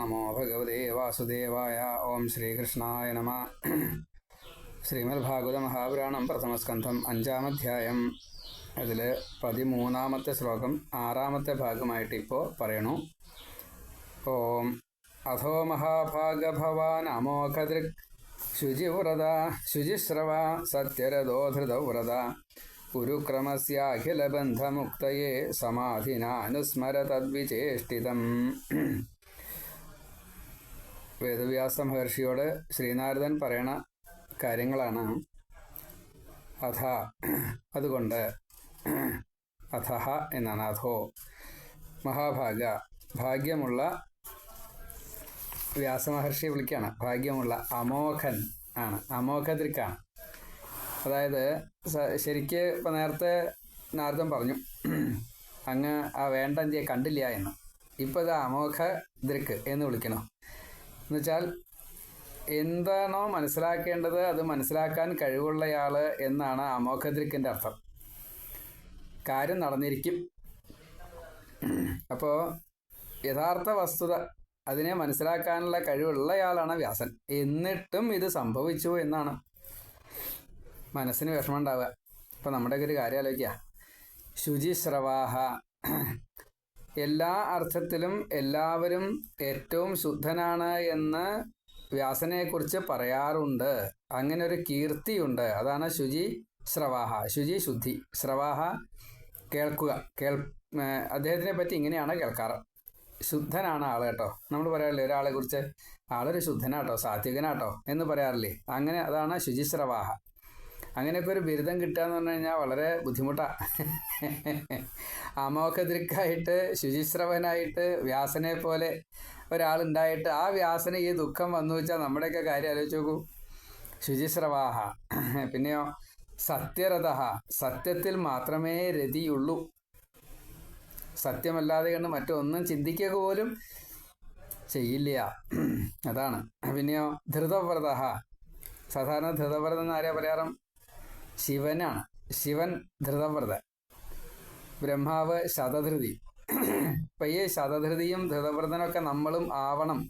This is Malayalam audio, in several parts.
നമോ ഭഗവതേ വാസുദേവായ ഓം ശ്രീകൃഷ്ണായ നമ ശ്രീമദ്ഭാഗവത മഹാപുരാണം പ്രഥമസ്കന്ധം അഞ്ചാമധ്യായം। അതിൽ പതിമൂന്നാമത്തെ ശ്ലോകം ആറാമത്തെ ഭാഗമായിട്ട് ഇപ്പോൾ പറയണു. ഓം അഥോ മഹാഭാഗഭവാൻ അമോഘദൃക് ശുചിവ്രത ശുചിശ്രവ സത്യരഥോ ധൃതവ്രത। ഉരുക്രമസ്യാഖിലബന്ധമുക്തയെ സമാധിനാനുസ്മര തദ്വിചേഷ്ടിതം। വേദവ്യാസ മഹർഷിയോട് ശ്രീനാരദൻ പറയണ കാര്യങ്ങളാണ്. അഥ അതുകൊണ്ട് അഥഹ എന്നാണ് അഥോ മഹാഭാഗ ഭാഗ്യമുള്ള വ്യാസമഹർഷിയെ വിളിക്കുകയാണ് ഭാഗ്യമുള്ള അമോഘൻ ആണ്. അമോഘദൃക്കാണ് അതായത് ശരിക്ക് ഇപ്പം നേരത്തെ നാരദം പറഞ്ഞു അങ്ങ് ആ വേണ്ട എന്തിയെ കണ്ടില്ല എന്ന്. ഇപ്പോൾ ഇത് അമോഘ എന്ന് വിളിക്കണോ. എന്നുവെച്ചാൽ എന്താണോ മനസ്സിലാക്കേണ്ടത് അത് മനസ്സിലാക്കാൻ കഴിവുള്ളയാൾ എന്നാണ് അമോഘദ്രിക്കിന്റെ അർത്ഥം. കാര്യം നടന്നിരിക്കും. അപ്പോൾ യഥാർത്ഥ വസ്തുത അതിനെ മനസ്സിലാക്കാനുള്ള കഴിവുള്ളയാളാണ് വ്യാസൻ. എന്നിട്ടും ഇത് സംഭവിച്ചു എന്നാണ് മനസ്സിന് വിഷമം ഉണ്ടാവുക. ഇപ്പം നമ്മുടെയൊക്കെ ഒരു കാര്യം ആലോചിക്കുക ശുചിശ്രവാഹ എല്ലാ അർത്ഥത്തിലും എല്ലാവരും ഏറ്റവും ശുദ്ധനാണ് എന്ന് വ്യാസനെക്കുറിച്ച് പറയാറുണ്ട്. അങ്ങനെ ഒരു കീർത്തിയുണ്ട്. അതാണ് ശുചി ശ്രവാഹ ശുചി ശുദ്ധി. ശ്രവാഹ കേൾക്കുക. കേൾ അദ്ദേഹത്തിനെ പറ്റി ഇങ്ങനെയാണ് കേൾക്കാറ്. ശുദ്ധനാണ് ആൾ കേട്ടോ. നമ്മൾ പറയാറില്ലേ ഒരാളെ കുറിച്ച് ആളൊരു ശുദ്ധനാട്ടോ സാത്വികനാട്ടോ എന്ന് പറയാറില്ലേ? അങ്ങനെ അതാണ് ശുചിശ്രവാഹ അങ്ങനെയൊക്കെ ഒരു ബിരുദം കിട്ടുക എന്ന് പറഞ്ഞു കഴിഞ്ഞാൽ വളരെ ബുദ്ധിമുട്ടാണ് അമോഘദൃക്കായിട്ട് ശുചിശ്രവനായിട്ട് വ്യാസനെ പോലെ ഒരാളുണ്ടായിട്ട് ആ വ്യാസന് ഈ ദുഃഖം വന്നു വെച്ചാൽ നമ്മുടെയൊക്കെ കാര്യം ആലോചിച്ച് നോക്കൂ. ശുചിശ്രവാഹ. പിന്നെയോ സത്യരഥ. സത്യത്തിൽ മാത്രമേ രതിയുള്ളൂ. സത്യമല്ലാതെ കണ്ട് മറ്റൊന്നും ചിന്തിക്കുക പോലും ചെയ്യില്ല. അതാണ്. പിന്നെയോ ധൃതവ്രത സാധാരണ ധൃതവ്രതം എന്ന് ആരെയാ പറയാറും? ശിവനാണ് ശിവൻ ധൃതവ്രത. ബ്രഹ്മാവ് ശതധൃതി. അപ്പൊ ഈ ശതധൃതിയും ധൃതവ്രതനൊക്കെ നമ്മളും ആവണം.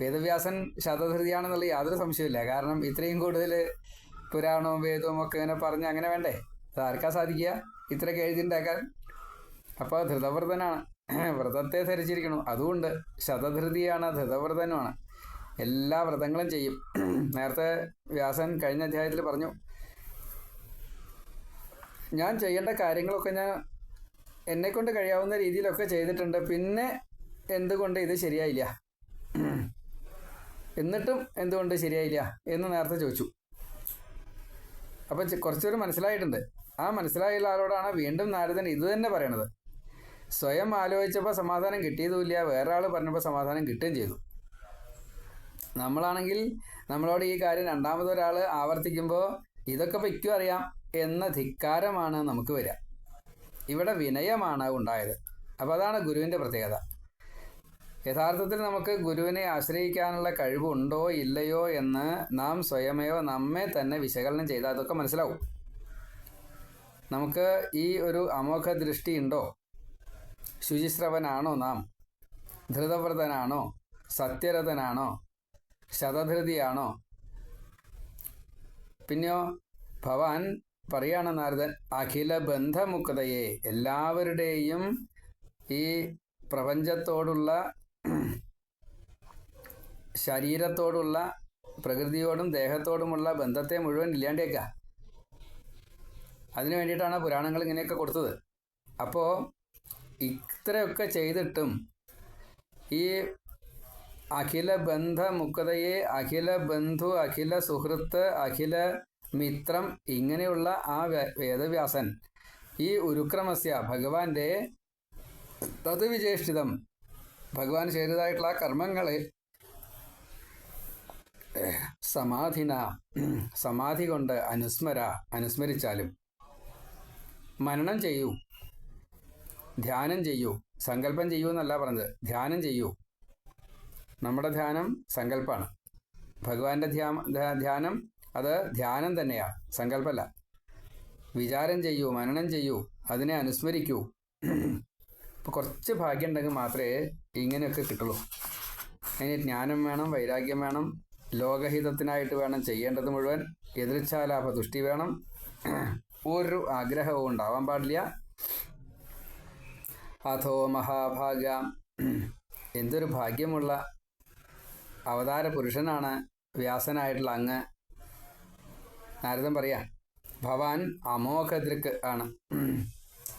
വേദവ്യാസൻ ശതധൃതിയാണെന്നുള്ള യാതൊരു സംശയമില്ല കാരണം ഇത്രയും കൂടുതൽ പുരാണവും വേദവും ഒക്കെ ഇങ്ങനെ പറഞ്ഞ് അങ്ങനെ വേണ്ടേ? അത് ആർക്കാ സാധിക്കുക? ഇത്രയൊക്കെ എഴുതിണ്ടാക്കാൻ. അപ്പോൾ ധൃതവ്രതനാണ്. വ്രതത്തെ ധരിച്ചിരിക്കണം. അതുകൊണ്ട് ശതധൃതിയാണ് ധൃതവ്രതനുമാണ്. എല്ലാ വ്രതങ്ങളും ചെയ്യും. നേരത്തെ വ്യാസൻ കഴിഞ്ഞ അധ്യായത്തിൽ പറഞ്ഞു ഞാൻ ചെയ്യേണ്ട കാര്യങ്ങളൊക്കെ ഞാൻ എന്നെ കൊണ്ട് കഴിയാവുന്ന രീതിയിലൊക്കെ ചെയ്തിട്ടുണ്ട്. പിന്നെ എന്തുകൊണ്ട് ഇത് ശരിയായില്ല? എന്നിട്ടും എന്തുകൊണ്ട് ശരിയായില്ല? എന്ന് നേരത്തെ ചോദിച്ചു. അപ്പം കുറച്ചൊരു മനസ്സിലായിട്ടുണ്ട്. ആ മനസ്സിലായുള്ള ആളോടാണ് വീണ്ടും നാരദൻ ഇത് തന്നെ പറയണത്. സ്വയം ആലോചിച്ചപ്പോൾ സമാധാനം കിട്ടിയതുമില്ല. വേറെ ആൾ പറഞ്ഞപ്പോൾ സമാധാനം കിട്ടുകയും ചെയ്തു. നമ്മളാണെങ്കിൽ നമ്മളോട് ഈ കാര്യം രണ്ടാമതൊരാൾ ആവർത്തിക്കുമ്പോൾ ഇതൊക്കെ വയ്ക്കും അറിയാം എന്ന ധിക്കാരമാണ് നമുക്ക് വരിക. ഇവിടെ വിനയമാണ് ഉണ്ടായത്. അപ്പോൾ അതാണ് ഗുരുവിന്റെ പ്രത്യേകത. യഥാർത്ഥത്തിൽ നമുക്ക് ഗുരുവിനെ ആശ്രയിക്കാനുള്ള കഴിവുണ്ടോ ഇല്ലയോ എന്ന് നാം സ്വയമേവ നമ്മെ തന്നെ വിശകലനം ചെയ്താൽ അതൊക്കെ മനസ്സിലാവും. നമുക്ക് ഈ ഒരു അമോഘ ദൃഷ്ടി ഉണ്ടോ? ശുചിശ്രവനാണോ നാം? ധൃതവ്രതനാണോ? സത്യരഥനാണോ? ശതധൃതിയാണോ? പിന്നെയോ ഭവാൻ പറയാണ് നാരദൻ അഖില ബന്ധമുക്തയെ എല്ലാവരുടെയും ഈ പ്രപഞ്ചത്തോടുള്ള ശരീരത്തോടുള്ള പ്രകൃതിയോടും ദേഹത്തോടുമുള്ള ബന്ധത്തെ മുഴുവൻ ഇല്ലാണ്ടേക്ക അതിനു വേണ്ടിയിട്ടാണ് പുരാണങ്ങൾ ഇങ്ങനെയൊക്കെ കൊടുത്തത്. അപ്പോൾ ഇത്രയൊക്കെ ചെയ്തിട്ടും ഈ അഖില ബന്ധ ബന്ധമുക്തയെ അഖില ബന്ധു അഖില സുഹൃത്ത് അഖില മിത്രം ഇങ്ങനെയുള്ള ആ വേദവ്യാസൻ. ഈ ഉരുക്രമസ്യ ഭഗവാന്റെ തത് ഭഗവാൻ ചെയ്തതായിട്ടുള്ള കർമ്മങ്ങളെ സമാധിന സമാധി കൊണ്ട് അനുസ്മര അനുസ്മരിച്ചാലും മനനം ചെയ്യൂ. ധ്യാനം ചെയ്യൂ. സങ്കല്പം ചെയ്യൂ എന്നല്ല പറഞ്ഞത്. ധ്യാനം ചെയ്യൂ. നമ്മുടെ ധ്യാനം സങ്കല്പമാണ് ഭഗവാന്റെ ധ്യാ ധ്യാ- ധ്യാനം അത് ധ്യാനം തന്നെയാണ് സങ്കല്പമല്ല വിചാരം ചെയ്യൂ മനനം ചെയ്യൂ അതിനെ അനുസ്മരിക്കൂ. അപ്പോൾ കുറച്ച് ഭാഗ്യം ഉണ്ടെങ്കിൽ മാത്രമേ ഇങ്ങനെയൊക്കെ കിട്ടുള്ളൂ. അതിന് ജ്ഞാനം വേണം വൈരാഗ്യം വേണം ലോകഹിതത്തിനായിട്ട് വേണം ചെയ്യേണ്ടത് മുഴുവൻ എതിർച്ചാലാഭ തുഷ്ടി വേണം. ഒരു ആഗ്രഹവും ഉണ്ടാവാൻ പാടില്ല. അഥോ മഹാഭാഗ എന്തൊരു ഭാഗ്യമുള്ള അവതാര പുരുഷനാണ് വ്യാസനായിട്ടുള്ള അങ്ങ്. നാരദൻ പറയാ? ഭവാൻ അമോഘദൃക് ആണ്.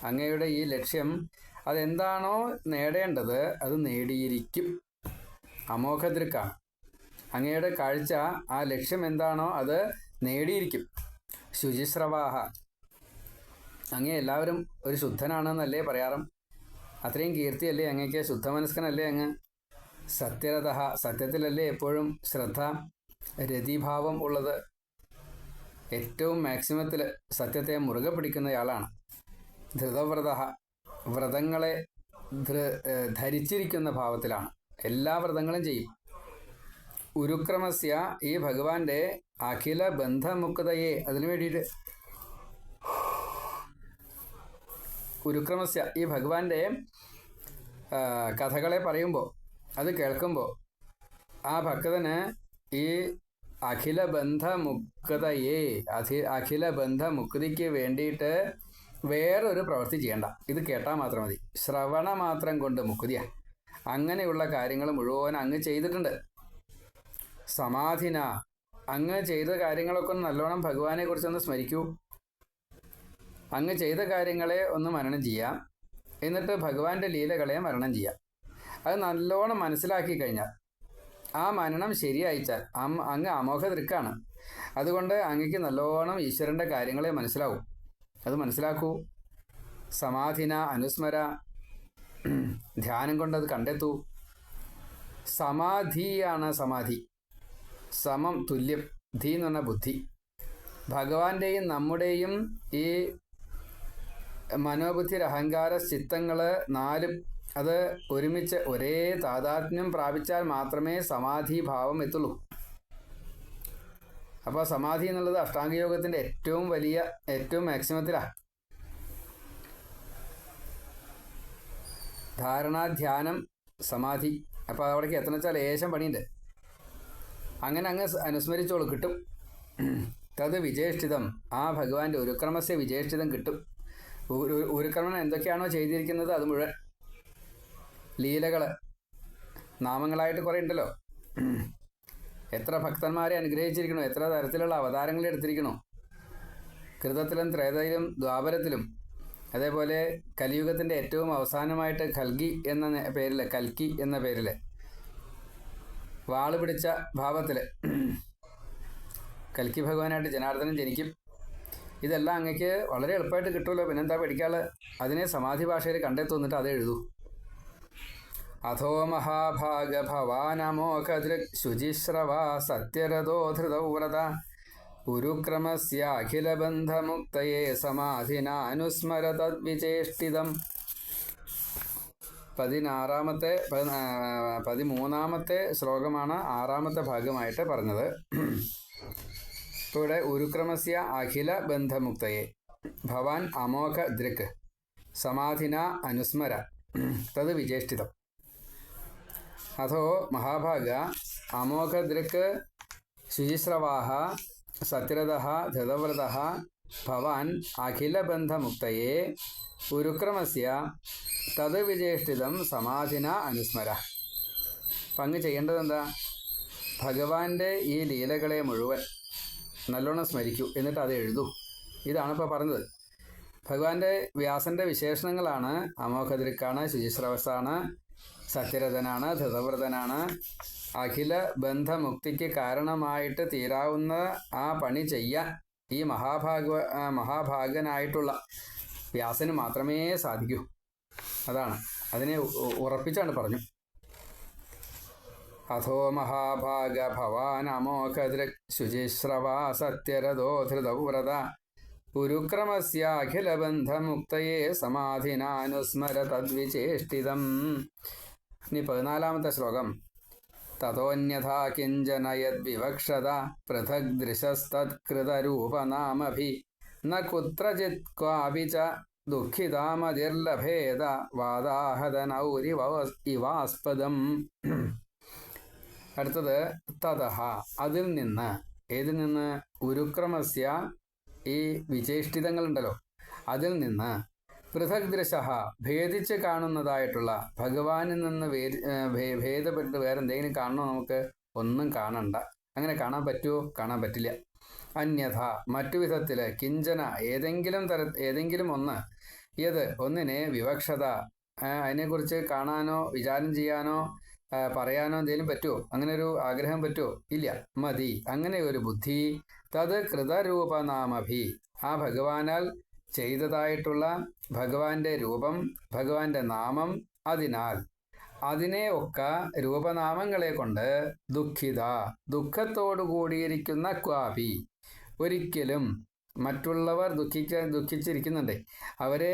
അങ്ങയുടെ ഈ ലക്ഷ്യം അതെന്താണോ നേടേണ്ടത് അത് നേടിയിരിക്കും. അമോഘദൃക്കാണ് അങ്ങയുടെ കാഴ്ച ആ ലക്ഷ്യം എന്താണോ അത് നേടിയിരിക്കും. ശുചിശ്രവാഹ. അങ്ങേ എല്ലാവരും ഒരു ശുദ്ധനാണെന്നല്ലേ പറയാറും? അത്രയും കീർത്തിയല്ലേ അങ്ങേക്ക്? ശുദ്ധമനസ്കനല്ലേ അങ്ങ്? സത്യരഥ സത്യത്തിലല്ലേ എപ്പോഴും ശ്രദ്ധ രതിഭാവം ഉള്ളത്? ഏറ്റവും മാക്സിമത്തിൽ സത്യത്തെ മുറുകെ പിടിക്കുന്നയാളാണ്. ധൃതവ്രത വ്രതങ്ങളെ ധരിച്ചിരിക്കുന്ന ഭാവത്തിലാണ്. എല്ലാ വ്രതങ്ങളും ചെയ്യും. ഉരുക്രമസ്യ ഈ ഭഗവാന്റെ അഖില ബന്ധമുക്തയെ അതിനു വേണ്ടിയിട്ട് ഉരുക്രമസ്യ ഈ ഭഗവാന്റെ കഥകളെ പറയുമ്പോൾ അത് കേൾക്കുമ്പോൾ ആ ഭക്തന് ഈ അഖില ബന്ധമുക്തയെ അഖി അഖില ബന്ധമുക്തിക്ക് വേണ്ടിയിട്ട് വേറൊരു പ്രവൃത്തി ചെയ്യണ്ട. ഇത് കേട്ടാൽ മാത്രം മതി. ശ്രവണ മാത്രം കൊണ്ട് മുക്തിയാ. അങ്ങനെയുള്ള കാര്യങ്ങൾ മുഴുവൻ അങ്ങ് ചെയ്തിട്ടുണ്ട്. സമാധിന. അങ്ങ് ചെയ്ത കാര്യങ്ങളൊക്കെ ഒന്ന് നല്ലോണം ഭഗവാനെ കുറിച്ചൊന്ന് സ്മരിക്കൂ. അങ്ങ് ചെയ്ത കാര്യങ്ങളെ ഒന്ന് മരണം ചെയ്യാം. എന്നിട്ട് ഭഗവാന്റെ ലീലകളെ മരണം ചെയ്യാം. അത് നല്ലോണം മനസ്സിലാക്കി കഴിഞ്ഞാൽ ആ മനനം ശരിയായിച്ചാൽ അങ്ങ് അമോഘ ദൃക്കാണ് അതുകൊണ്ട് അങ്ങക്ക് നല്ലോണം ഈശ്വരന്റെ കാര്യങ്ങളെ മനസ്സിലാവും. അത് മനസ്സിലാക്കൂ. സമാധിന അനുസ്മര ധ്യാനം കൊണ്ട് അത് കണ്ടെത്തൂ. സമാധിയാണ് സമാധി. സമം തുല്യം ധീ എന്ന് പറഞ്ഞ ബുദ്ധി. ഭഗവാന്റെയും നമ്മുടെയും ഈ മനോബുദ്ധി അഹങ്കാര ചിത്തങ്ങൾ നാലും അത് ഒരുമിച്ച് ഒരേ താതാത്മ്യം പ്രാപിച്ചാൽ മാത്രമേ സമാധി ഭാവം എത്തുള്ളൂ. അപ്പോൾ സമാധി എന്നുള്ളത് അഷ്ടാംഗയോഗത്തിന്റെ ഏറ്റവും വലിയ ഏറ്റവും മാക്സിമത്തിലാണ് ധാരണ ധ്യാനം സമാധി. അപ്പോൾ അവിടേക്ക് എത്തണം വെച്ചാൽ ലേശം പണിയുണ്ട്. അങ്ങനെ അങ്ങ് അനുസ്മരിച്ചോളൂ കിട്ടും. തത് വിജേഷ്ഠിതം ആ ഭഗവാന്റെ ഉരുക്രമസ്യ വിജേഷ്ഠിതം കിട്ടും. ഒരു- ഉരുക്രമൻ എന്തൊക്കെയാണോ ചെയ്തിരിക്കുന്നത് അത് മുഴുവൻ ലീലകൾ നാമങ്ങളായിട്ട് കുറേ ഉണ്ടല്ലോ. എത്ര ഭക്തന്മാരെ അനുഗ്രഹിച്ചിരിക്കണോ എത്ര തരത്തിലുള്ള അവതാരങ്ങൾ എടുത്തിരിക്കണോ കൃതത്തിലും ത്രേതയിലും ദ്വാപരത്തിലും അതേപോലെ കലിയുഗത്തിന്റെ ഏറ്റവും അവസാനമായിട്ട് കൽഗി എന്ന പേരിൽ കൽക്കി എന്ന പേരിൽ വാൾ പിടിച്ച ഭാവത്തിൽ കൽക്കി ഭഗവാനായിട്ട് ജനാർദ്ദനം ജനിക്കും. ഇതെല്ലാം അങ്ങക്ക് വളരെ എളുപ്പമായിട്ട് കിട്ടുമല്ലോ. പിന്നെന്താ പഠിക്കാൾ അതിനെ സമാധി ഭാഷയിൽ കണ്ടെത്തുന്നിട്ട് അത് എഴുതൂ. അഥോ മഹാഭാഗ ഭവാനമോഘദൃക് ശുചിശ്രവ സത്യരഥോ ധൃതൗവ്രത ഉരുക്രമസ്യാഖിലബന്ധമുക്തയെ സമാധിനാനുസ്മര തദ്വിചേഷ്ടിതം. പതിനാറാമത്തെ പതിനാ- പതിമൂന്നാമത്തെ ശ്ലോകമാണ് ആറാമത്തെ ഭാഗമായിട്ട് പറഞ്ഞത്. ഇവിടെ ഉരുക്രമസ്യ അഖില ബന്ധമുക്തയെ. ഭവാൻ അമോഘ ദൃക് സമാധിന അനുസ്മര തത് വിചേഷ്ടിതം അഥോ മഹാഭാഗ അമോഘദൃക് ശുചിശ്രവാഹ സത്യരഥ ധൃതവ്രത ഭവാൻ അഖിലബന്ധമുക്തയെ ഉരുക്രമസ്യ തത് വിചേഷ്ടിതം സമാധിന അനുസ്മര. പങ്ക് ചെയ്യേണ്ടത് എന്താ ഭഗവാന്റെ ഈ ലീലകളെ മുഴുവൻ നല്ലോണം സ്മരിക്കൂ എന്നിട്ട് അത് എഴുതൂ. ഇതാണ് ഇപ്പോൾ പറഞ്ഞത്. ഭഗവാന്റെ വ്യാസന്റെ വിശേഷണങ്ങളാണ് അമോഘദൃക്കാണ് ശുചിശ്രവസാണ് സത്യരഥനാണ് ധൃതവ്രതനാണ്. അഖില ബന്ധമുക്തിക്ക് കാരണമായിട്ട് തീരാവുന്ന ആ പണി ചെയ്യാൻ ഈ മഹാഭാഗ മഹാഭാഗനായിട്ടുള്ള വ്യാസന് മാത്രമേ സാധിക്കൂ. അതാണ്. അതിനെ ഉറപ്പിച്ചാണ് പറഞ്ഞു. അഥോ മഹാഭാഗ ഭവാൻ ഭവാനമോഘദൃക് ശുചിശ്രവാ സത്യരഥോ ധൃതവ്രത. ഉരുക്രമസ്യാഖിലബന്ധമുക്തയെ സമാധിനാനുസ്മര തദ്വിചേഷ്ടിതം. ഇനി പതിനാലാമത്തെ ശ്ലോകം. തഥോന്യഥാ കിഞ്ചന യദ്വിവക്ഷത പൃഥക് ദൃശസ്തത്കൃതരൂപനാമഭി. ന കുത്രചിത് ക്വാപി ച ദുഃഖിതാമതിർലഭേദ വാദാഹതനൗരി ഇവാസ്പദം. അടുത്തത് തതഹ. അതിൽ നിന്ന് ഏതിൽ നിന്ന്? ഉരുക്രമസ്യ ഈ വിചേഷ്ടിതങ്ങളുണ്ടല്ലോ. അതിൽ നിന്ന് പൃഥക് ഭേദിച്ച് കാണുന്നതായിട്ടുള്ള ഭഗവാനിൽ നിന്ന് ഭേദപ്പെട്ട് വേറെ എന്തെങ്കിലും കാണണോ നമുക്ക്? ഒന്നും കാണണ്ട. അങ്ങനെ കാണാൻ പറ്റുമോ കാണാൻ പറ്റില്ല. അന്യഥ മറ്റു വിധത്തിൽ കിഞ്ചന ഏതെങ്കിലും തര ഏതെങ്കിലും ഒന്ന് ഏത്? ഒന്നിനെ വിവക്ഷത അതിനെക്കുറിച്ച് കാണാനോ വിചാരം ചെയ്യാനോ പറയാനോ എന്തെങ്കിലും പറ്റുമോ അങ്ങനെ ഒരു ആഗ്രഹം പറ്റുമോ ഇല്ല. മതി. അങ്ങനെ ഒരു ബുദ്ധി തത് കൃതരൂപനാമഭി. ആ ഭഗവാനാൽ ചെയ്തതായിട്ടുള്ള ഭഗവാന്റെ രൂപം ഭഗവാന്റെ നാമം അതിനാൽ. അതിനെ ഒക്കെ രൂപനാമങ്ങളെ കൊണ്ട് ദുഃഖിത ദുഃഖത്തോടു കൂടിയിരിക്കുന്ന ക്വാപി. ഒരിക്കലും മറ്റുള്ളവർ ദുഃഖിക്ക ദുഃഖിച്ചിരിക്കുന്നുണ്ട്. അവരെ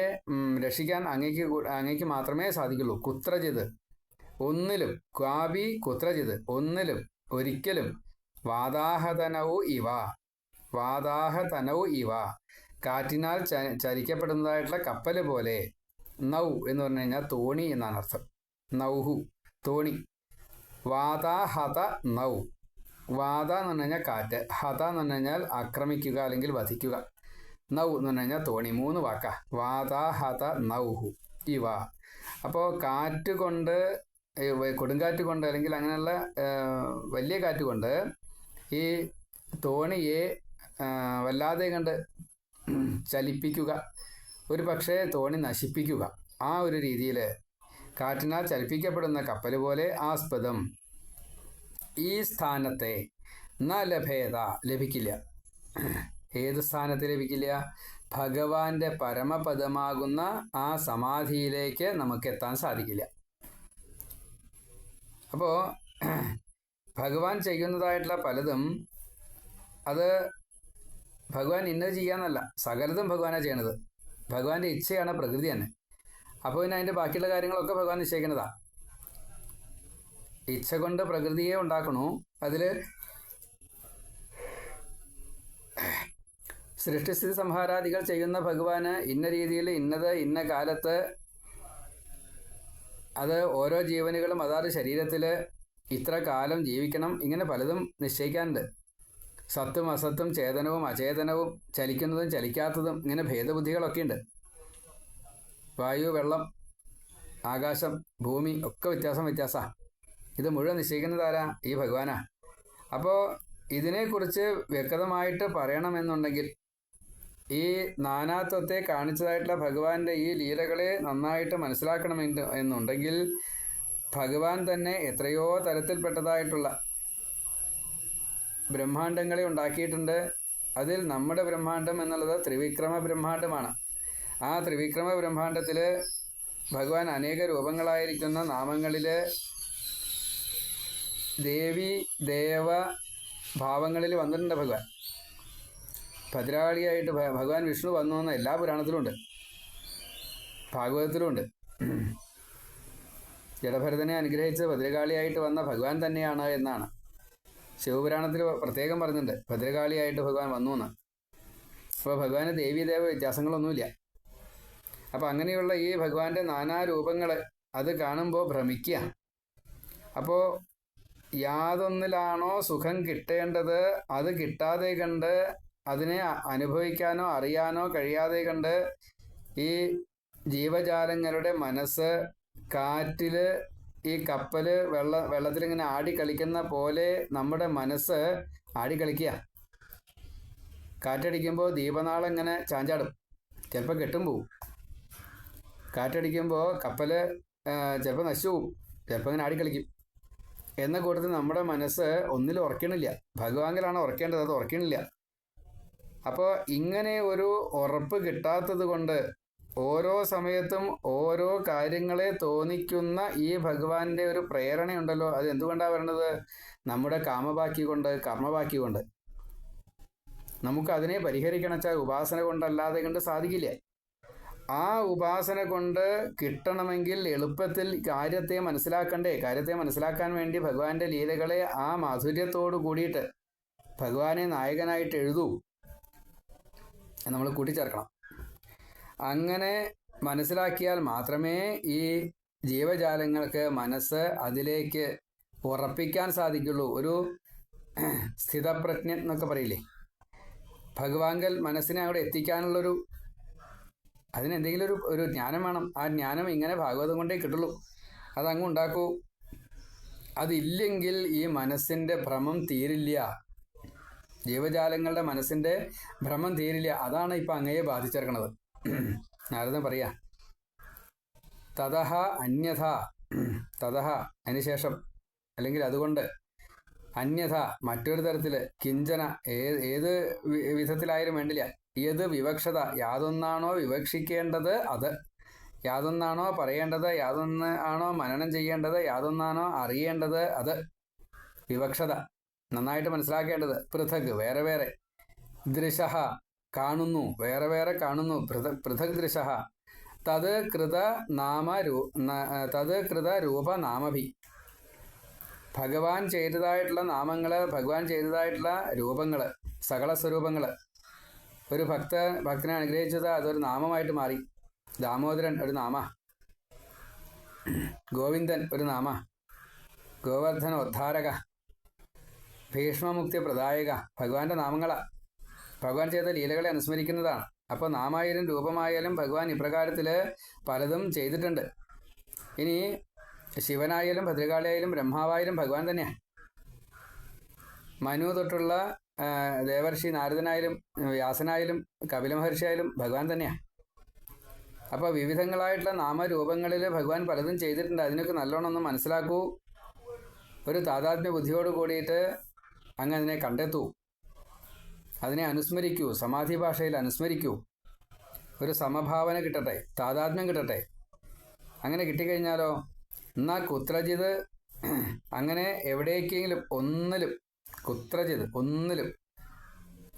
രക്ഷിക്കാൻ അങ്ങയ്ക്ക് അങ്ങയ്ക്ക് മാത്രമേ സാധിക്കുള്ളൂ. കുത്രജിത്. ഒന്നിലും ക്വാബി കുത്രജിത്. ഒന്നിലും ഒരിക്കലും വാദാഹതനവും ഇവ. വാദാഹതനവും ഇവ. കാറ്റിനാൽ ച ചരിക്കപ്പെടുന്നതായിട്ടുള്ള കപ്പൽ പോലെ നൗ എന്ന് പറഞ്ഞു കഴിഞ്ഞാൽ തോണി എന്നാണ് അർത്ഥം. നൗഹു തോണി. വാതാഹത നൗ. വാത എന്ന് പറഞ്ഞു കഴിഞ്ഞാൽ കാറ്റ്. ഹത എന്ന് പറഞ്ഞു കഴിഞ്ഞാൽ ആക്രമിക്കുക അല്ലെങ്കിൽ വധിക്കുക. നൗ എന്ന് പറഞ്ഞു കഴിഞ്ഞാൽ തോണി. മൂന്ന് വാക്ക. വാതാഹത നൗഹു. ഇവ അപ്പോൾ കാറ്റ് കൊണ്ട് കൊടുങ്കാറ്റ് കൊണ്ട് അല്ലെങ്കിൽ അങ്ങനെയുള്ള വലിയ കാറ്റ് കൊണ്ട് ഈ തോണിയെ വല്ലാതെ കണ്ട് ചലിപ്പിക്കുക. ഒരു പക്ഷേ തോണി നശിപ്പിക്കുക. ആ ഒരു രീതിയിൽ കാറ്റിനാൽ ചലിപ്പിക്കപ്പെടുന്ന കപ്പൽ പോലെ ആസ്പദം ഈ സ്ഥാനത്തെ ന ലഭേത ലഭിക്കില്ല. ഏത് സ്ഥാനത്ത് ലഭിക്കില്ല? ഭഗവാന്റെ പരമപദമാകുന്ന ആ സമാധിയിലേക്ക് നമുക്ക് എത്താൻ സാധിക്കില്ല. അപ്പോൾ ഭഗവാൻ ചെയ്യുന്നതായിട്ടുള്ള പലതും അത് ഭഗവാൻ ഇന്നത് ചെയ്യാന്നല്ല സകലതും ഭഗവാനാണ് ചെയ്യണത്. ഭഗവാന്റെ ഇച്ഛയാണ് പ്രകൃതി തന്നെ. അപ്പോൾ പിന്നെ അതിന്റെ ബാക്കിയുള്ള കാര്യങ്ങളൊക്കെ ഭഗവാൻ നിശ്ചയിക്കുന്നതാ ഇച്ഛ കൊണ്ട് പ്രകൃതിയെ ഉണ്ടാക്കണു. അതിൽ സൃഷ്ടിസ്ഥിതി സംഹാരാദികൾ ചെയ്യുന്ന ഭഗവാന് ഇന്ന രീതിയിൽ ഇന്നത് ഇന്ന കാലത്ത് അത് ഓരോ ജീവനുകളും അതാത് ശരീരത്തിൽ ഇത്ര കാലം ജീവിക്കണം ഇങ്ങനെ പലതും നിശ്ചയിക്കാനുണ്ട്. സത്തും അസത്തും ചേതനവും അചേതനവും ചലിക്കുന്നതും ചലിക്കാത്തതും ഇങ്ങനെ ഭേദബുദ്ധികളൊക്കെ ഉണ്ട് വായു വെള്ളം ആകാശം ഭൂമി ഒക്കെ വ്യത്യാസം വ്യത്യാസമാണ് ഇത് മുഴുവൻ നിശ്ചയിക്കുന്നതാരാ ഈ ഭഗവാനാ. അപ്പോൾ ഇതിനെക്കുറിച്ച് വ്യക്തമായിട്ട് പറയണമെന്നുണ്ടെങ്കിൽ ഈ നാനാത്വത്തെ കാണിച്ചതായിട്ടുള്ള ഭഗവാന്റെ ഈ ലീലകളെ നന്നായിട്ട് മനസ്സിലാക്കണമെന്ന് എന്നുണ്ടെങ്കിൽ ഭഗവാൻ തന്നെ എത്രയോ തരത്തിൽപ്പെട്ടതായിട്ടുള്ള ബ്രഹ്മാണ്ടങ്ങളെ ഉണ്ടാക്കിയിട്ടുണ്ട്. അതിൽ നമ്മുടെ ബ്രഹ്മാണ്ടം എന്നുള്ളത് ത്രിവിക്രമ ബ്രഹ്മാണ്ടമാണ് ആ ത്രിവിക്രമ ബ്രഹ്മാണ്ടത്തിൽ ഭഗവാൻ അനേക രൂപങ്ങളായിരിക്കുന്ന നാമങ്ങളിൽ ദേവി ദേവ ഭാവങ്ങളിൽ വന്നിട്ടുണ്ട് ഭഗവാൻ. ഭദ്രാളിയായിട്ട് ഭഗവാൻ വിഷ്ണു വന്നു എന്ന എല്ലാ പുരാണത്തിലുമുണ്ട് ഭാഗവതത്തിലുമുണ്ട് ജഡഭരതനെ അനുഗ്രഹിച്ച് ഭദ്രകാളിയായിട്ട് വന്ന ഭഗവാൻ തന്നെയാണ് എന്നാണ്. ശിവപുരാണത്തിൽ പ്രത്യേകം പറഞ്ഞിട്ടുണ്ട്. ഭദ്രകാളിയായിട്ട് ഭഗവാൻ വന്നു എന്ന് അപ്പോൾ ഭഗവാന് ദേവീദേവ വ്യത്യാസങ്ങളൊന്നുമില്ല. അപ്പോൾ അങ്ങനെയുള്ള ഈ ഭഗവാന്റെ നാനാ രൂപങ്ങൾ അത് കാണുമ്പോൾ ഭ്രമിക്കുക അപ്പോൾ യാതൊന്നിലാണോ സുഖം കിട്ടേണ്ടത്? അത് കിട്ടാതെ കണ്ട് അതിനെ അനുഭവിക്കാനോ അറിയാനോ കഴിയാതെ കണ്ട് ഈ ജീവജാലങ്ങളുടെ മനസ്സ് കാറ്റിൽ ഈ കപ്പൽ വെള്ള വെള്ളത്തിൽ ഇങ്ങനെ ആടി കളിക്കുന്ന പോലെ നമ്മുടെ മനസ്സ് ആടി കളിക്കുക കാറ്റടിക്കുമ്പോൾ ദീപനാളം ഇങ്ങനെ ചാഞ്ചാടും. ചിലപ്പോൾ കെട്ടും പോവും. കാറ്റടിക്കുമ്പോൾ കപ്പൽ ചിലപ്പോൾ നശിച്ചു പോവും ചിലപ്പോൾ ഇങ്ങനെ ആടിക്കളിക്കും എന്ന കൂട്ടത്തിൽ നമ്മുടെ മനസ്സ് ഒന്നിലും ഉറക്കണില്ല. ഭഗവാങ്കിലാണ് ഉറക്കേണ്ടത്. അത് ഉറക്കണില്ല. അപ്പോൾ ഇങ്ങനെ ഒരു ഉറപ്പ് കിട്ടാത്തത് കൊണ്ട് ഓരോ സമയത്തും ഓരോ കാര്യങ്ങളെ തോന്നിക്കുന്ന ഈ ഭഗവാന്റെ ഒരു പ്രേരണയുണ്ടല്ലോ. അത് എന്തുകൊണ്ടാണ് വരണത് നമ്മുടെ കാമബാക്കി കൊണ്ട് കർമ്മബാക്കി കൊണ്ട്. നമുക്ക് അതിനെ പരിഹരിക്കണച്ചാൽ ഉപാസന കൊണ്ടല്ലാതെ കണ്ട് സാധിക്കില്ല? ആ ഉപാസന കൊണ്ട് കിട്ടണമെങ്കിൽ എളുപ്പത്തിൽ കാര്യത്തെ മനസ്സിലാക്കണ്ടേ. കാര്യത്തെ മനസ്സിലാക്കാൻ വേണ്ടി ഭഗവാന്റെ ലീലകളെ ആ മാധുര്യത്തോട് കൂടിയിട്ട് ഭഗവാനെ നായകനായിട്ട് എഴുതൂ. നമ്മൾ കൂട്ടിച്ചേർക്കണം. അങ്ങനെ മനസ്സിലാക്കിയാൽ മാത്രമേ ഈ ജീവജാലങ്ങൾക്ക് മനസ്സ് അതിലേക്ക് ഉറപ്പിക്കാൻ സാധിക്കുള്ളൂ. ഒരു സ്ഥിതപ്രജ്ഞ എന്നൊക്കെ പറയില്ലേ? ഭഗവാങ്കൽ മനസ്സിനെ അവിടെ എത്തിക്കാനുള്ളൊരു അതിനെന്തെങ്കിലും ഒരു ഒരു ജ്ഞാനം വേണം. ആ ജ്ഞാനം ഇങ്ങനെ ഭാഗവതം കൊണ്ടേ കിട്ടുള്ളൂ. അതങ്ങ് ഉണ്ടാക്കൂ. അതില്ലെങ്കിൽ ഈ മനസ്സിന്റെ ഭ്രമം തീരില്ല. ജീവജാലങ്ങളുടെ മനസ്സിന്റെ ഭ്രമം തീരില്ല. അതാണ് ഇപ്പം അങ്ങയെ ബാധിച്ചിരിക്കണത് നാരദൻ പറയാ തതഹ അന്യഥ തതഹ അതിനുശേഷം അല്ലെങ്കിൽ അതുകൊണ്ട് അന്യഥ മറ്റൊരു തരത്തിൽ കിഞ്ചന ഏത് ഏത് വിധത്തിലായാലും വേണ്ടില്ല. ഏത് വിവക്ഷത യാതൊന്നാണോ വിവക്ഷിക്കേണ്ടത് അത്. യാതൊന്നാണോ പറയേണ്ടത് യാതൊന്ന് ആണോ മനനം ചെയ്യേണ്ടത് യാതൊന്നാണോ അറിയേണ്ടത് അത്. വിവക്ഷത നന്നായിട്ട് മനസ്സിലാക്കേണ്ടത് പൃഥക് വേറെ വേറെ. ദൃശ കാണുന്നു. വേറെ വേറെ കാണുന്നു. പൃഥക് പൃഥക് ദൃശ തത് കൃത നാമ രൂ തത് കൃത രൂപ നാമഭി. ഭഗവാൻ ചെയ്തതായിട്ടുള്ള നാമങ്ങൾ ഭഗവാൻ ചെയ്തതായിട്ടുള്ള രൂപങ്ങൾ സകല സ്വരൂപങ്ങൾ ഒരു ഭക്ത ഭക്തനെ അനുഗ്രഹിച്ചത് അതൊരു നാമമായിട്ട് മാറി. ദാമോദരൻ ഒരു നാമ. ഗോവിന്ദൻ ഒരു നാമ. ഗോവർദ്ധന ഉദ്ധാരക ഭീഷ്മമുക്തി പ്രദായക ഭഗവാന്റെ നാമങ്ങളാ. ഭഗവാൻ ചെയ്ത ലീലകളെ അനുസ്മരിക്കുന്നതാണ്. അപ്പോൾ നാമായാലും രൂപമായാലും ഭഗവാൻ ഇപ്രകാരത്തിൽ പലതും ചെയ്തിട്ടുണ്ട്. ഇനി ശിവനായാലും ഭദ്രകാളിയായാലും ബ്രഹ്മാവായാലും ഭഗവാൻ തന്നെയാണ്. മനു തൊട്ടുള്ള ദേവർഷി നാരദനായാലും വ്യാസനായാലും കപില മഹർഷിയായാലും ഭഗവാൻ തന്നെയാണ്. അപ്പോൾ വിവിധങ്ങളായിട്ടുള്ള നാമരൂപങ്ങളിൽ ഭഗവാൻ പലതും ചെയ്തിട്ടുണ്ട്. അതിനൊക്കെ നല്ലോണം ഒന്ന് മനസ്സിലാക്കൂ. ഒരു താതാത്മ്യ ബുദ്ധിയോട് കൂടിയിട്ട് അങ്ങ് അതിനെ കണ്ടെത്തൂ. അതിനെ അനുസ്മരിക്കൂ സമാധി ഭാഷയിൽ അനുസ്മരിക്കൂ. ഒരു സമഭാവന കിട്ടട്ടെ താതാത്മ്യം കിട്ടട്ടെ. അങ്ങനെ കിട്ടിക്കഴിഞ്ഞാലോ? എന്നാൽ കുത്രജിത് അങ്ങനെ എവിടേക്കെങ്കിലും ഒന്നിലും കുത്രജിത് ഒന്നിലും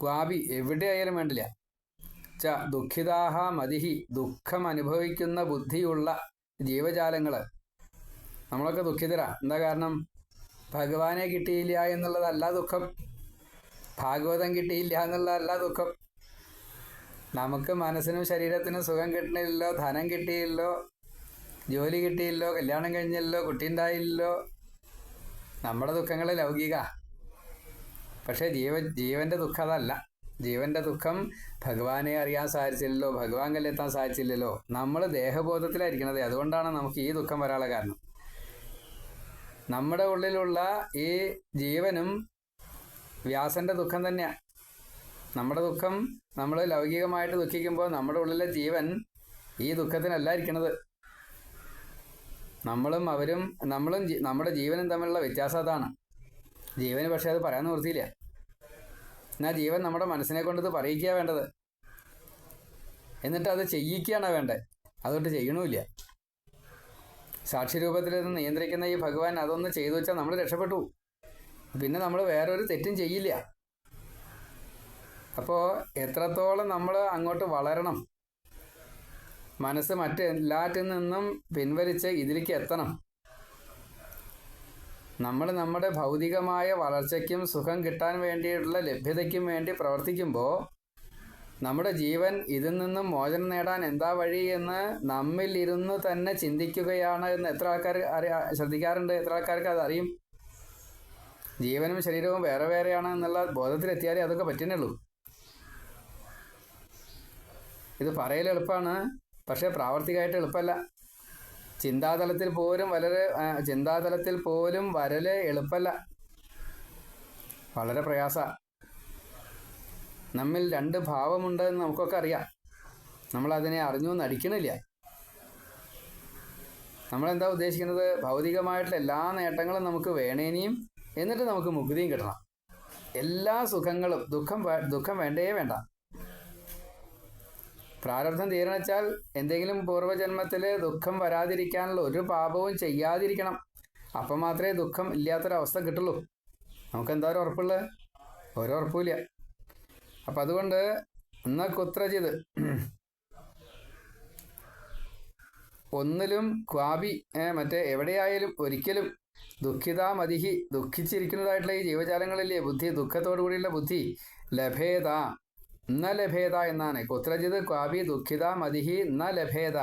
ക്വാബി എവിടെയായാലും വേണ്ടില്ല. ച ദുഃഖിതാഹ മതിഹി ദുഃഖം അനുഭവിക്കുന്ന ബുദ്ധിയുള്ള ജീവജാലങ്ങൾ നമ്മളൊക്കെ ദുഃഖിതരാ. എന്താ കാരണം? ഭഗവാനെ കിട്ടിയില്ല എന്നുള്ളതല്ല ദുഃഖം. ഭാഗവതം കിട്ടിയില്ല എന്നുള്ളതല്ല ദുഃഖം. നമുക്ക് മനസ്സിനും ശരീരത്തിനും സുഖം കിട്ടണില്ലല്ലോ ധനം കിട്ടിയില്ലോ ജോലി കിട്ടിയില്ലോ കല്യാണം കഴിഞ്ഞല്ലോ കുട്ടി ഉണ്ടായില്ലോ നമ്മുടെ ദുഃഖങ്ങൾ ലൗകിക. പക്ഷേ ജീവ ജീവന്റെ ദുഃഖം അതല്ല. ജീവന്റെ ദുഃഖം ഭഗവാനെ അറിയാൻ സാധിച്ചില്ലല്ലോ ഭഗവാൻ കല്ലെത്താൻ സാധിച്ചില്ലല്ലോ. നമ്മൾ ദേഹബോധത്തിലായിരിക്കണത്. അതുകൊണ്ടാണ് നമുക്ക് ഈ ദുഃഖം വരാനുള്ള കാരണം. നമ്മുടെ ഉള്ളിലുള്ള ഈ ജീവനും വ്യാസന്റെ ദുഃഖം തന്നെയാ. നമ്മുടെ ദുഃഖം നമ്മൾ ലൗകികമായിട്ട് ദുഃഖിക്കുമ്പോൾ നമ്മുടെ ഉള്ളിലെ ജീവൻ ഈ ദുഃഖത്തിനല്ല ഇരിക്കണത്. നമ്മളും അവരും നമ്മളും നമ്മുടെ ജീവനും തമ്മിലുള്ള വ്യത്യാസം അതാണ്. ജീവന് പക്ഷേ അത് പറയാൻ നിർത്തിയില്ല എന്നാൽ ജീവൻ നമ്മുടെ മനസ്സിനെ കൊണ്ട് ഇത് പറയിക്കുക വേണ്ടത്. എന്നിട്ട് അത് ചെയ്യിക്കുകയാണ് വേണ്ടത്? അതുകൊണ്ട് ചെയ്യണമില്ല സാക്ഷിരൂപത്തിൽ ഇത് നിയന്ത്രിക്കുന്ന ഈ ഭഗവാൻ അതൊന്ന് ചെയ്തു വെച്ചാൽ നമ്മൾ രക്ഷപ്പെട്ടു. പിന്നെ നമ്മൾ വേറൊരു തെറ്റും ചെയ്യില്ല. അപ്പോൾ എത്രത്തോളം നമ്മൾ അങ്ങോട്ട് വളരണം? മനസ്സ് മറ്റ് എല്ലാറ്റിൽ നിന്നും പിൻവലിച്ച് ഇതിലേക്ക് എത്തണം. നമ്മൾ നമ്മുടെ ഭൗതികമായ വളർച്ചയ്ക്കും സുഖം കിട്ടാൻ വേണ്ടിയിട്ടുള്ള ലഭ്യതയ്ക്കും വേണ്ടി പ്രവർത്തിക്കുമ്പോൾ നമ്മുടെ ജീവൻ ഇതിൽ നിന്നും മോചനം നേടാൻ എന്താ വഴി എന്ന് നമ്മിൽ ഇരുന്ന് തന്നെ ചിന്തിക്കുകയാണ് എന്ന് എത്ര ആൾക്കാർ അറിയാ ശ്രദ്ധിക്കാറുണ്ട്? എത്ര ആൾക്കാർക്ക് അത് ജീവനും ശരീരവും വേറെ വേറെയാണ് എന്നുള്ള ബോധത്തിലെത്തിയാലേ അതൊക്കെ പറ്റുന്നുള്ളൂ. ഇത് പറയൽ എളുപ്പമാണ് പക്ഷേ പ്രാവർത്തികമായിട്ട് എളുപ്പമല്ല. ചിന്താതലത്തിൽ പോലും വളരെ ചിന്താതലത്തിൽ പോലും വരൽ എളുപ്പമല്ല. വളരെ പ്രയാസ നമ്മിൽ രണ്ട് ഭാവമുണ്ട് എന്ന് നമുക്കൊക്കെ അറിയാം. നമ്മളതിനെ അറിഞ്ഞു നടിക്കണില്ല. നമ്മളെന്താ ഉദ്ദേശിക്കുന്നത്? ഭൗതികമായിട്ടുള്ള എല്ലാ നേട്ടങ്ങളും നമുക്ക് വേണേനിയും എന്നിട്ട് നമുക്ക് മുക്തിയും കിട്ടണം. എല്ലാ സുഖങ്ങളും ദുഃഖം ദുഃഖം വേണ്ടേ വേണ്ട. പ്രാരബ്ധം തീരണച്ചാൽ എന്തെങ്കിലും പൂർവജന്മത്തിൽ ദുഃഖം വരാതിരിക്കാനുള്ള ഒരു പാപവും ചെയ്യാതിരിക്കണം. അപ്പം മാത്രമേ ദുഃഖം ഇല്ലാത്തൊരവസ്ഥ കിട്ടുള്ളൂ. നമുക്ക് എന്താ ഒരു ഉറപ്പുള്ളത് ഒരു ഉറപ്പില്ല അപ്പം അതുകൊണ്ട് ഇന്ന് കുത്രജിത്. ഒന്നിലും ക്വാബി മറ്റേ എവിടെയായാലും ഒരിക്കലും ദുഃഖിതാ മതിഹി ദുഃഖിച്ചിരിക്കുന്നതായിട്ടുള്ള ഈ ജീവജാലങ്ങളില്ലേ ബുദ്ധി ദുഃഖത്തോടു കൂടിയുള്ള ബുദ്ധി ലഭേത. ന ലഭേത എന്നാണ്. കുത്രജിത് ക്വാബി ദുഃഖിത മതിഹി ന ലഭേത.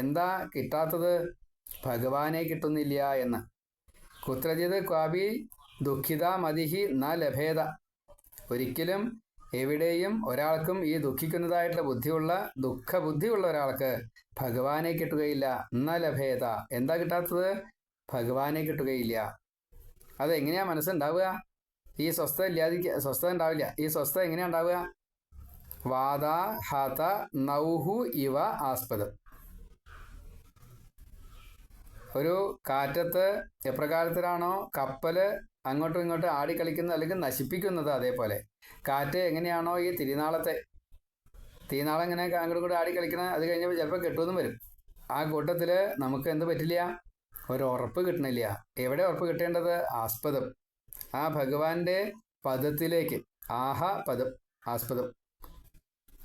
എന്താ കിട്ടാത്തത്? ഭഗവാനെ കിട്ടുന്നില്ല എന്ന്. കുത്രജിത് ക്വാബി ദുഃഖിത മതിഹി ന ലഭേത. ഒരിക്കലും എവിടെയും ഒരാൾക്കും ഈ ദുഃഖിക്കുന്നതായിട്ടുള്ള ബുദ്ധിയുള്ള ദുഃഖബുദ്ധിയുള്ള ഒരാൾക്ക് ഭഗവാനെ കിട്ടുകയില്ല. ന ലഭേത. എന്താ കിട്ടാത്തത്? ഭഗവാനെ കിട്ടുകയില്ല. അതെങ്ങനെയാ മനസ്സുണ്ടാവുക? ഈ സ്വസ്ഥത ഇല്ലാതിരിക്കുക സ്വസ്ഥത ഉണ്ടാവില്ല. ഈ സ്വസ്ഥത എങ്ങനെയാ ഉണ്ടാവുക? വാദ ഹത നൗഹു ഇവ ആസ്പദം. ഒരു കാറ്റത്ത് എപ്രകാരത്തിലാണോ കപ്പൽ അങ്ങോട്ടും ഇങ്ങോട്ടും ആടിക്കളിക്കുന്നത് അല്ലെങ്കിൽ നശിപ്പിക്കുന്നത് അതേപോലെ. കാറ്റ് എങ്ങനെയാണോ ഈ തിരിനാളത്തെ തീനാളം ഇങ്ങനെ അങ്ങോട്ടും കൂടെ ആടിക്കളിക്കുന്നത് അത് കഴിഞ്ഞപ്പോൾ ചിലപ്പോൾ കെട്ടുമെന്നും വരും. ആ കൂട്ടത്തിൽ നമുക്ക് എന്ത് പറ്റില്ല? ഒരു ഉറപ്പ് കിട്ടണില്ല. എവിടെ ഉറപ്പ് കിട്ടേണ്ടത്? ആസ്പദം. ആ ഭഗവാന്റെ പദത്തിലേക്ക്. ആഹ പദം. ആസ്പദം.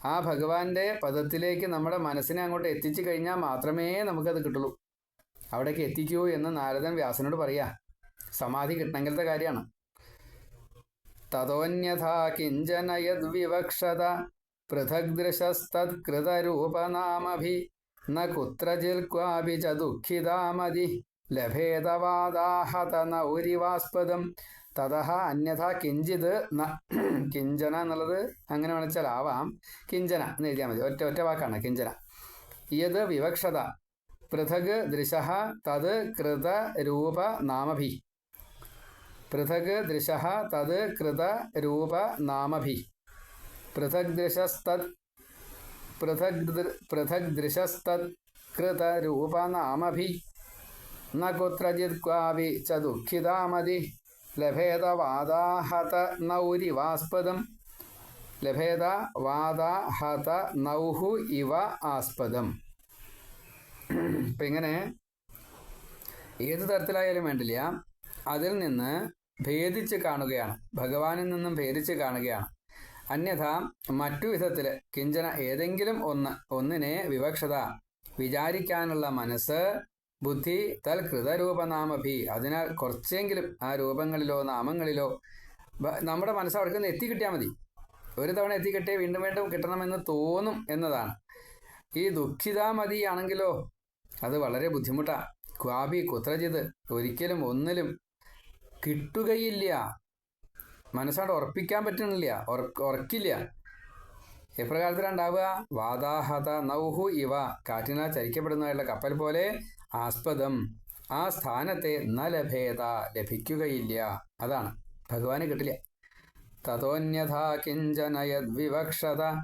ആ ഭഗവാന്റെ പദത്തിലേക്ക് നമ്മുടെ മനസ്സിനെ അങ്ങോട്ട് എത്തിച്ചു കഴിഞ്ഞാൽ മാത്രമേ നമുക്കത് കിട്ടുള്ളൂ. അവിടേക്ക് എത്തിക്കൂ എന്ന് നാരദൻ വ്യാസനോട് പറയാ. സമാധി കിട്ടണമെങ്കിലത്തെ കാര്യമാണ്. തതോന്യഥാ കിഞ്ചന യദ്വിവക്ഷത പൃഥഗ്ദൃശസ്തത്കൃതരൂപനാമഭി. ന ച ദുഃഖിതാമതി ലഭേദവാദാഹത നൗരിവാസ്പദം തതഹ അന്യഥ കിഞ്ചിത് ന കിഞ്ചന എന്നുള്ളത് അങ്ങനെ വിളിച്ചാൽ ആവാം. കിഞ്ചന എന്ന് എഴുതിയാൽ മതി. ഒറ്റ ഒറ്റ വാക്കാണ്. കിഞ്ചന. യത് വിവക്ഷത. പൃഥക് ദൃശ തത് കൃത രൂപ നാമഭി. പൃഥക് ദൃശ തത് കൃത രൂപ നാമഭി. പൃഥക് ദൃശസ്തത് പൃഥക് പൃഥക് ദൃശസ്തത് കൃത രൂപ നാമഭി ന കുത്രചിത് ക്വാവി ച ദുഃഖിതാമതി. ലഭേത വാദാഹത വാദാഹത നൗഹു ഇവ ആസ്പദം. അപ്പം ഇങ്ങനെ ഏത് തരത്തിലായാലും വേണ്ടില്ല. അതിൽ നിന്ന് ഭേദിച്ച് കാണുകയാണ്. ഭഗവാനിൽ നിന്നും ഭേദിച്ച് കാണുകയാണ്. അന്യഥ മറ്റു വിധത്തിൽ കിഞ്ചന ഏതെങ്കിലും ഒന്ന് ഒന്നിനെ വിവക്ഷത. വിചാരിക്കാനുള്ള മനസ്സ് ബുദ്ധി തൽ കൃതരൂപനാമഭി അതിനാൽ കുറച്ചെങ്കിലും ആ രൂപങ്ങളിലോ നാമങ്ങളിലോ നമ്മുടെ മനസ്സ് അവിടെ നിന്ന് എത്തിക്കിട്ടിയാൽ മതി. ഒരു തവണ എത്തിക്കിട്ടേ വീണ്ടും വീണ്ടും കിട്ടണമെന്ന് തോന്നും എന്നതാണ്. ഈ ദുഃഖിതാ ആണെങ്കിലോ അത് വളരെ ബുദ്ധിമുട്ടാണ് ക്വാബി കുത്രജിത് ഒരിക്കലും ഒന്നിലും കിട്ടുകയില്ല. മനസ്സോട് ഉറപ്പിക്കാൻ പറ്റണില്ല ഉറക്കില്ല. എപ്രകാരത്തിലുണ്ടാവുക വാദാഹത നൗഹു ഇവ. കാറ്റിനാൽ ചരിക്കപ്പെടുന്നതായുള്ള കപ്പൽ പോലെ ആസ്പദം. ആ സ്ഥാനത്തെ ന ലഭേത ലഭിക്കുകയില്ല. അതാണ്. ഭഗവാന് കിട്ടില്ല. തതോന്യഥാ കിഞ്ചനയദ്വിവക്ഷത.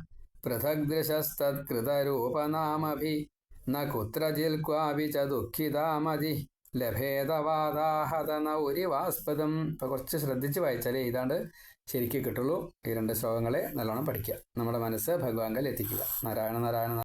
പൃഥഗ്ദൃശസ്തത്കൃതരൂപനാമഭി. ന കുത്രജിൽ ച ദുഃഖിതാമതി ലഭേദവാദാഹത നൗരിവാസ്പദം ഇപ്പം കുറച്ച് ശ്രദ്ധിച്ച് വായിച്ചാലേ ഇതാണ്ട് ശരിക്കും കിട്ടുള്ളൂ. ഈ രണ്ട് ശ്ലോകങ്ങളെ നല്ലോണം പഠിക്കുക. നമ്മുടെ മനസ്സ് ഭഗവാങ്കൽ എത്തിക്കുക. നാരായണ നാരായണ